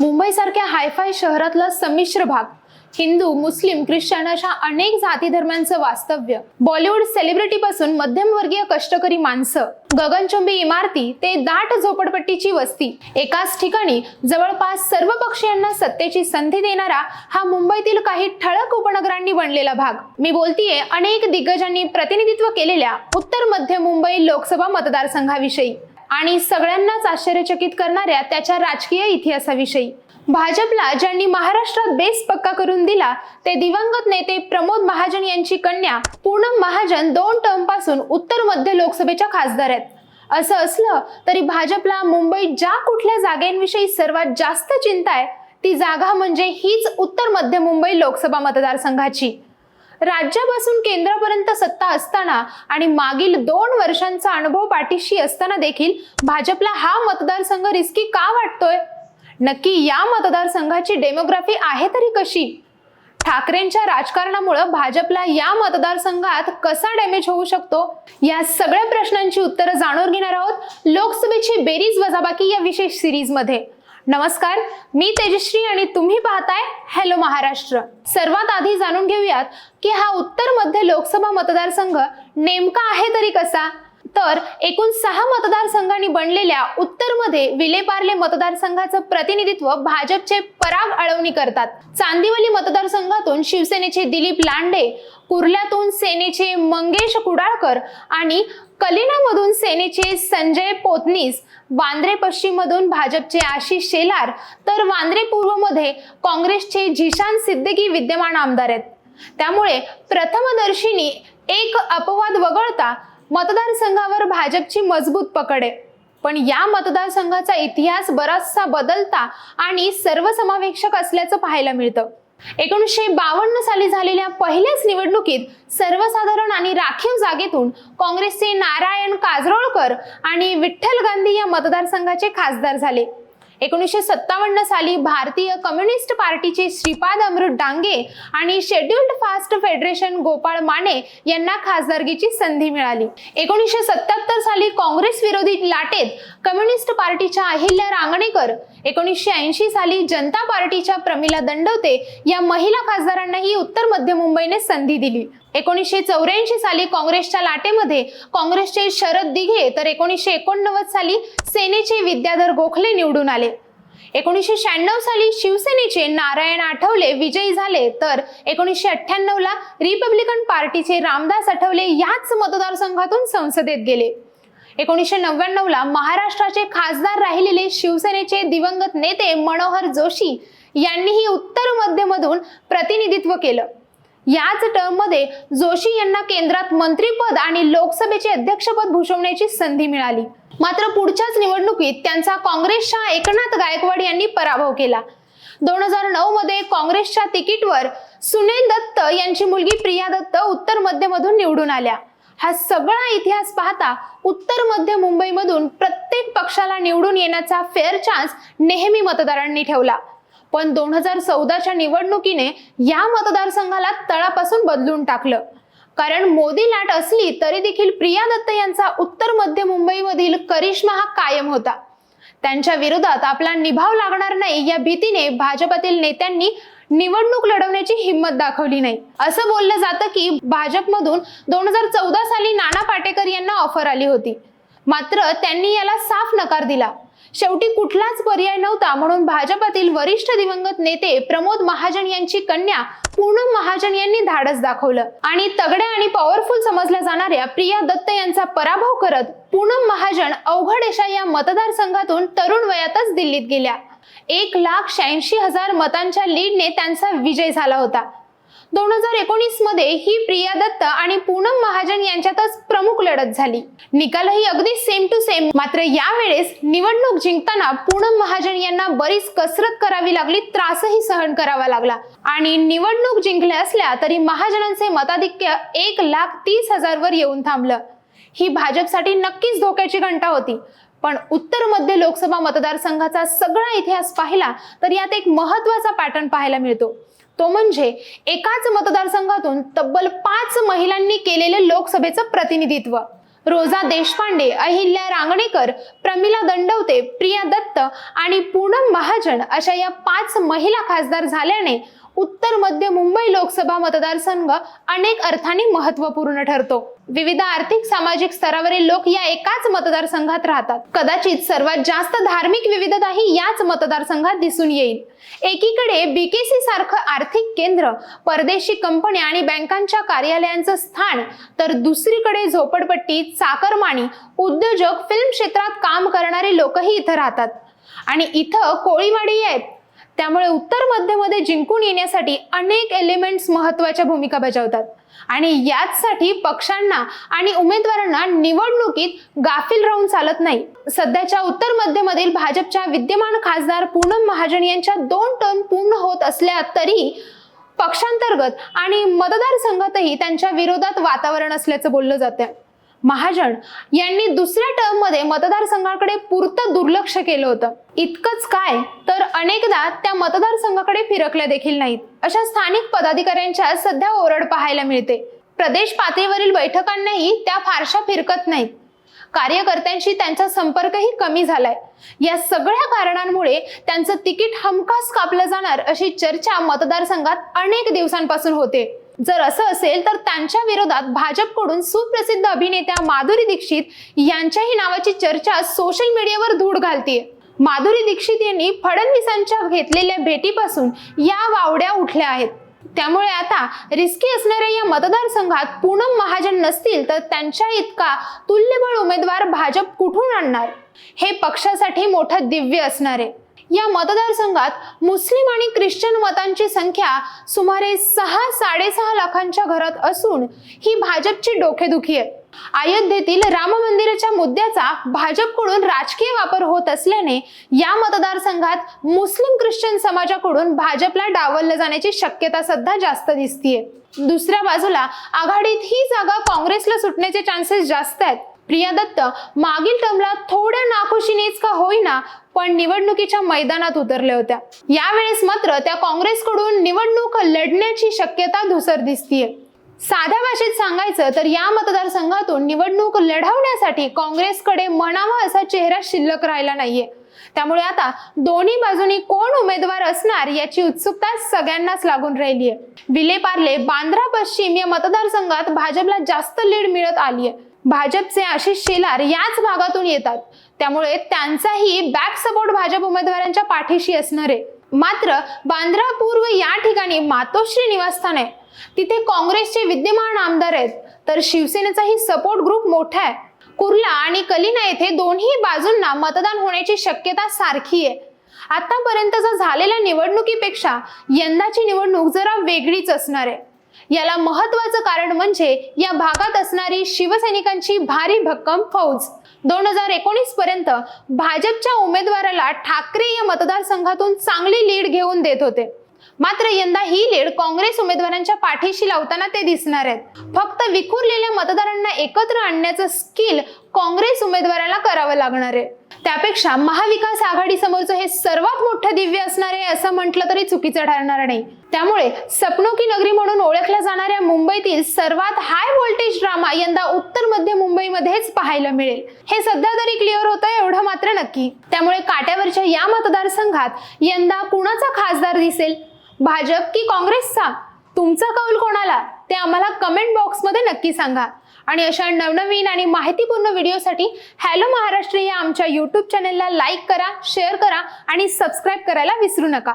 मुंबईसारख्या हायफाय शहरातला संमिश्र भाग. हिंदू मुस्लिम ख्रिश्चन अशा अनेक जाती धर्मांचं वास्तव्य. बॉलिवूड सेलिब्रिटी पासून मध्यमवर्गीय कष्टकरी माणसं. गगनचुंबी इमारती ते दाट झोपडपट्टीची वस्ती. एकाच ठिकाणी जवळपास सर्व पक्षीयांना सत्तेची संधी देणारा हा मुंबईतील काही ठळक उपनगरांनी बनलेला भाग. मी बोलतीये अनेक दिग्गजांनी प्रतिनिधित्व केलेल्या उत्तर मध्य मुंबई लोकसभा मतदारसंघाविषयी. आणि सगळ्यांनाच आश्चर्यचकित करणाऱ्या त्याच्या राजकीय इतिहासाविषयी. भाजपला ज्यांनी महाराष्ट्रात बेस पक्का करून दिला ते दिवंगत नेते प्रमोद महाजन यांची कन्या पूनम महाजन दोन टर्मपासून उत्तर मध्य लोकसभेच्या खासदार आहेत. असं असलं तरी भाजपला मुंबईत ज्या कुठल्या जागेंविषयी सर्वात जास्त चिंता आहे ती जागा म्हणजे हीच उत्तर मध्य मुंबई लोकसभा मतदारसंघाची. राज्यापासून केंद्रापर्यंत सत्ता असताना आणि मागील दोन वर्षांचा अनुभव पाठीशी असताना देखील भाजपला हा मतदारसंघ रिस्की का वाटतोय? नक्की या मतदारसंघाची डेमोग्राफी आहे तरी कशी? ठाकरेंच्या राजकारणामुळे भाजपला या मतदारसंघात कसा डॅमेज होऊ शकतो? या सगळ्या प्रश्नांची उत्तरं जाणून घेणार आहोत लोकसभेची बेरीज वजाबाकी या विशेष सिरीजमध्ये. नमस्कार मी तेजश्री आणि तुम्ही पाहताय हॅलो महाराष्ट्र. सर्वात आधी जाणून घेऊयात की हा उत्तर मध्य लोकसभा मतदारसंघ नेमका आहे तरी कसा? तर एकूण सहा मतदारसंघांनी बनलेल्या उत्तरमध्ये विलेपार्ले मतदारसंघाचं प्रतिनिधित्व भाजपचे पराग अळवणी करतात. चांदिवली मतदारसंघातून शिवसेनेचे दिलीप लांडे कुर्ल्यातून सेनेचे मंगेश कुडाळकर आणि कलिनामधून सेनेचे संजय पोतनीस वांद्रे पश्चिममधून भाजपचे आशिष शेलार तर वांद्रे पूर्वमध्ये काँग्रेसचे झिशान सिद्दीकी विद्यमान आमदार आहेत. त्यामुळे प्रथमदर्शिनी एक अपवाद वगळता मतदारसंघावर भाजपची मजबूत पकड आहे. पण या मतदारसंघाचा इतिहास बराचसा बदलता आणि सर्वसमावेशक असल्याचं पाहायला मिळतं. एकोणीसशे बावन्न साली झालेल्या पहिल्याच निवडणुकीत सर्वसाधारण आणि राखीव जागेतून काँग्रेसचे नारायण काजरोळकर आणि विठ्ठल गांधी या मतदारसंघाचे खासदार झाले. एकोणीसशे सत्तावन्न साली भारतीय कम्युनिस्ट पार्टीचे श्रीपाद अमृत डांगे आणि scheduled caste federation Gopal Mane यांना खासदारकीची संधी मिळाली. एकोणीसशे सत्याहत्तर साली काँग्रेस विरोधी लाटेत कम्युनिस्ट पार्टीच्या अहिल्या रांगणेकर एकोणीसशे ऐंशी साली जनता पार्टीच्या प्रमिला दंडवते या महिला खासदारांनाही उत्तर मध्य मुंबईने संधी दिली. एकोणीसशे चौऱ्याऐंशी साली काँग्रेसच्या लाटेमध्ये काँग्रेसचे शरद दिघे तर एकोणीसशे एकोणनव्वद साली सेनेचे विद्याधर गोखले निवडून आले. एकोणीसशे शहाण्णव साली शिवसेनेचे नारायण आठवले विजयी झाले तर एकोणीसशे अठ्ठ्याण्णव ला रिपब्लिकन पार्टीचे रामदास आठवले याच मतदारसंघातून संसदेत गेले. एकोणीसशे नव्याण्णव ला महाराष्ट्राचे खासदार राहिलेले शिवसेनेचे दिवंगत नेते मनोहर जोशी यांनीही उत्तर मध्यमधून प्रतिनिधित्व केलं. याच टर्ममध्ये जोशी यांना केंद्रात मंत्रीपद आणि लोकसभेचे अध्यक्षपद भूषवण्याची संधी मिळाली. मात्र पुढच्याच निवडणुकीत त्यांचा काँग्रेसच्या एकनाथ गायकवाड यांनी पराभव केला. दोन हजार नऊ मध्ये काँग्रेसच्या तिकीटवर सुनील दत्त यांची मुलगी प्रिया दत्त उत्तर मध्यमधून निवडून आल्या. हा सगळा इतिहास पाहता उत्तर मध्य मुंबईमधून प्रत्येक पक्षाला निवडून येण्याचा फेअर चान्स नेहमी मतदारांनी ठेवला. पण दोन हजार चौदाच्या निवडणुकीने या मतदारसंघाला तळापासून बदलून टाकलं. कारण मोदी लाट असली तरी देखील प्रिया दत्त यांचा उत्तर मध्य मुंबईमधील करिश्मा हा कायम होता. त्यांच्या विरोधात आपला निभाव लागणार नाही या भीतीने भाजपातील नेत्यांनी निवडणूक लढवण्याची हिंमत दाखवली नाही. असं बोललं जातं की भाजपमधून दोन हजार चौदा साली नाना पाटेकर यांना ऑफर आली होती. मात्र त्यांनी याला साफ नकार दिला. शेवटी कुठलाच पर्याय नव्हता म्हणून भाजपातील वरिष्ठ दिवंगत नेते प्रमोद महाजन यांची कन्या पूनम महाजन यांनी धाडस दाखवलं. आणि तगड्या आणि पॉवरफुल समजल्या जाणाऱ्या प्रिया दत्त यांचा पराभव करत पूनम महाजन अवघडेशा या मतदारसंघातून तरुण वयातच दिल्लीत गेल्या. एक लाख शहाऐंशी हजार मतांच्या लीडने त्यांचा विजय झाला होता. दोन हजार एकोणीसमध्ये ही प्रिया दत्त आणि पूनम महाजन यांच्यातच प्रमुख लढत झाली. निकालही अगदी सेम टू सेम मात्र यावेळेस निवडणूक जिंकताना पूनम महाजन यांना बरीच कसरत करावी लागली त्रासही सहन करावा लागला. आणि निवडणूक जिंकल्या असल्या तरी महाजनांचे मताधिक्य एक लाख तीस हजार वर येऊन थांबलं. ही भाजपसाठी नक्कीच धोक्याची घंटा होती. पण उत्तर मध्य लोकसभा मतदारसंघाचा सगळा इतिहास पाहिला तर यात एक महत्त्वाचा पॅटर्न पाहायला मिळतो. तो म्हणजे एकाच मतदारसंघातून तब्बल पाच महिलांनी केलेले लोकसभेचं प्रतिनिधित्व. रोजा देशपांडे अहिल्या रांगणेकर प्रमिला दंडवते प्रिया दत्त आणि पूनम महाजन अशा या पाच महिला खासदार झाल्याने उत्तर मध्य मुंबई लोकसभा मतदारसंघ अनेक अर्थाने महत्त्वपूर्ण ठरतो. विविध आर्थिक सामाजिक स्तरावरील लोक या एकाच मतदारसंघात राहतात. कदाचित सर्वात जास्त धार्मिक विविधताही याच मतदारसंघात दिसून येईल. एकीकडे बीकेसी सारखं आर्थिक केंद्र परदेशी कंपन्या आणि बँकांच्या कार्यालयांचं स्थान तर दुसरीकडे झोपडपट्टी चाकरमानी उद्योजक फिल्म क्षेत्रात काम करणारे लोकही इथं राहतात. आणि इथं कोळीवाडी आहेत. त्यामुळे उत्तर मध्यमध्ये जिंकून येण्यासाठी अनेक एलिमेंट्स महत्त्वाच्या भूमिका बजावतात. आणि याचसाठी पक्षांना आणि उमेदवारांना निवडणुकीत गाफील राहून चालत नाही. सध्याच्या उत्तर मध्यमधील भाजपच्या विद्यमान खासदार पूनम महाजन यांच्या दोन टर्म पूर्ण होत असल्या तरी पक्षांतर्गत आणि मतदारसंघातही त्यांच्या विरोधात वातावरण असल्याचं बोललं जातं महाजन यांनी दुसऱ्या टर्ममध्ये मतदारसंघाकडे पुरतं दुर्लक्ष केलं होतं. इतकंच काय? तर अनेकदा त्या मतदारसंघाकडे फिरकल्या देखील नाहीत. अशा स्थानिक पदाधिकाऱ्यांच्या सध्या ओरड पाहायला मिळते. प्रदेश पातळीवरील बैठकांनाही त्या फारशा फिरकत नाहीत. कार्यकर्त्यांशी त्यांचा संपर्कही कमी झालाय. या सगळ्या कारणांमुळे त्यांचं तिकीट हमखास कापलं जाणार अशी चर्चा मतदारसंघात अनेक दिवसांपासून होते. जर असं असेल तर त्यांच्या विरोधात भाजपकडून सुप्रसिद्ध अभिनेत्या माधुरी दीक्षित यांच्याही नावाची चर्चा सोशल मीडियावर धूळ घालतीये. माधुरी दीक्षित यांनी फडणवीसांच्या घेतलेल्या भेटीपासून या वावड्या उठल्या आहेत. त्यामुळे आता रिस्की असणाऱ्या या मतदारसंघात पूनम महाजन नसतील तर त्यांच्या इतका तुल्यबळ उमेदवार भाजप कुठून आणणार? हे पक्षासाठी मोठं दिव्य असणार आहे. या मतदारसंघात मुस्लिम आणि ख्रिश्चन मतांची संख्या सुमारे सहा साडेसहा लाखांच्या घरात असून ही भाजपची डोकेदुखी आहे. अयोध्येतील राम मंदिराच्या मुद्द्याचा भाजपकडून राजकीय वापर होत असल्याने या मतदारसंघात मुस्लिम ख्रिश्चन समाजाकडून भाजपला डावललं जाण्याची शक्यता सध्या जास्त दिसतीये. दुसऱ्या बाजूला आघाडीत ही जागा काँग्रेसला सुटण्याचे चान्सेस जास्त आहेत. प्रिया दत्त मागील टर्मला थोड्या नाखुशीनेच का होईना पण निवडणुकीच्या मैदानात उतरल्या होत्या. यावेळेस मात्र त्या काँग्रेसकडून निवडणूक लढण्याची शक्यता धुसर दिसतीये. साध्या भाषेत सांगायचं तर या मतदारसंघातून निवडणूक लढवण्यासाठी काँग्रेसकडे म्हणावा असा चेहरा शिल्लक राहिला नाहीये. त्यामुळे आता दोन्ही बाजूनी कोण उमेदवार असणार याची उत्सुकता सगळ्यांनाच लागून राहिली आहे विलेपार्ले बांद्रा पश्चिम या मतदारसंघात भाजपला जास्त लीड मिळत आली आहे भाजपचे आशिष शेलार याच भागातून येतात. त्यामुळे त्यांचाही बॅक सपोर्ट भाजप उमेदवारांच्या पाठीशी असणार आहे. मात्र बांद्रा पूर्व या ठिकाणी मातोश्री निवासस्थान आहे. तिथे काँग्रेसचे विद्यमान आमदार आहेत. तर शिवसेनेचाही सपोर्ट ग्रुप मोठा आहे. कुर्ला आणि कलिना येथे दोन्ही बाजूंना मतदान होण्याची शक्यता सारखी आहे. आतापर्यंतचा झालेल्या निवडणुकीपेक्षा यंदाची निवडणूक जरा वेगळीच असणार आहे. याला महत्वाचं कारण म्हणजे या भागात असणारी शिवसैनिकांची भारी भक्कम फौज. दोन हजार एकोणीस पर्यंत भाजपच्या उमेदवाराला ठाकरे या मतदारसंघातून चांगली लीड घेऊन देत होते. मात्र यंदा ही लीड काँग्रेस उमेदवारांच्या पाठीशी लावताना ते दिसणार आहेत. फक्त विखुरलेल्या मतदारांना एकत्र आणण्याचं स्किल काँग्रेस उमेदवाराला करावं लागणार आहे. त्यापेक्षा महाविकास आघाडी समोरचं हे सर्वात मोठं दिव्य असणार आहे असं म्हटलं तरी चुकीचं ठरणार नाही. त्यामुळे सपनो की नगरी म्हणून ओळखल्या जाणाऱ्या मुंबईतील सर्वात हाय व्होल्टेज ड्रामा यंदा उत्तर मध्य मुंबईमध्येच पाहायला मिळेल. हे सध्या तरी क्लिअर होतं एवढं मात्र नक्की. त्यामुळे काट्यावरच्या या मतदारसंघात यंदा कुणाचा खासदार दिसेल? भाजप की काँग्रेसचा? तुमचा कौल कोणाला? ते आम्हाला कमेंट बॉक्समध्ये नक्की सांगा. आणि अशा नवनवीन आणि माहितीपूर्ण व्हिडिओसाठी हॅलो महाराष्ट्र या आमच्या यूट्यूब चॅनलला लाईक करा शेअर करा आणि सबस्क्राईब करायला विसरू नका.